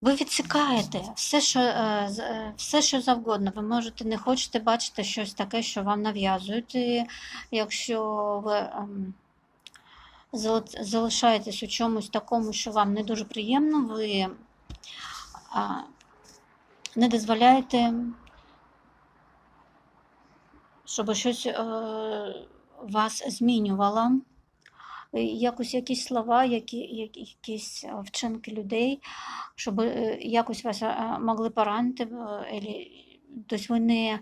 Ви відсікаєте все, що, е, е, все, що завгодно. Ви можете не хочете бачити щось таке, що вам нав'язують. І якщо ви ем, залишаєтесь у чомусь такому, що вам не дуже приємно, ви не дозволяєте, щоб щось е, вас змінювало. Е, Якось якісь слова, які, які- якісь е, вчинки людей, щоб е, якось вас могли поранити. Тобто ви не,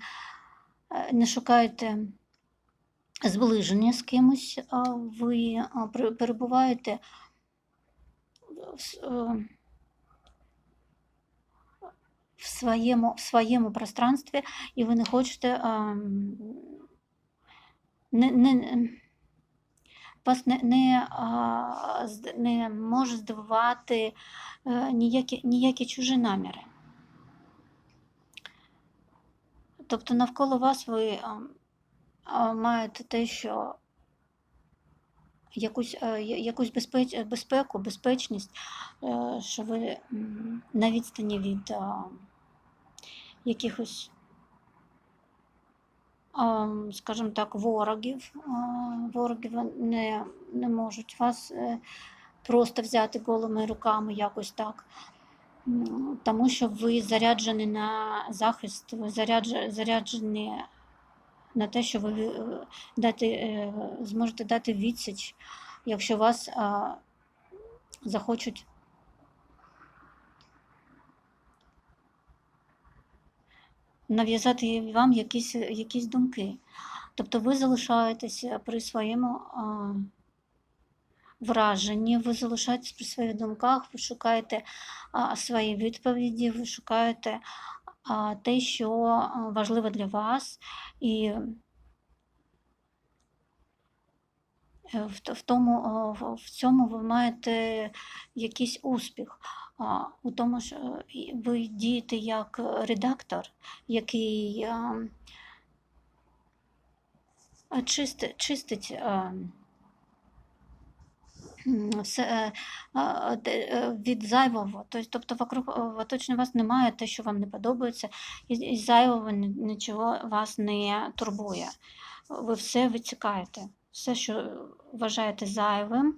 шукаєте зближення з кимось, а ви перебуваєте в, в своєму, в своєму пространстві, і ви не хочете ем, не, не, вас не, не, не може здивувати е, ніякі, ніякі чужі наміри. Тобто навколо вас ви маєте те, що якусь, е, якусь безпеку, безпечність, е, що ви на відстані від якихось, скажімо так, ворогів. А, Вороги не, не можуть вас е, просто взяти голими руками якось так. Тому що ви заряджені на захист, ви заряджені на те, що ви е, дати, е, зможете дати відсіч, якщо вас захочуть нав'язати вам якісь, якісь думки. Тобто ви залишаєтеся при своєму а, враженні, ви залишаєтесь при своїх думках, ви шукаєте а, свої відповіді, ви шукаєте а, те, що важливо для вас, і е, в, в, тому, в цьому ви маєте якийсь успіх. У тому ж е, ви дієте як редактор, який чисти- чистить. а, все, е, е, від зайвого. Тобто вокруг е, вас немає те, що вам не подобається, і, зайвого нічого вас не турбує. Ви все відсікаєте. Все, що вважаєте зайвим,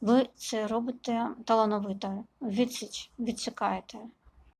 ви це робите талановито. Відсіч, відсікаєте.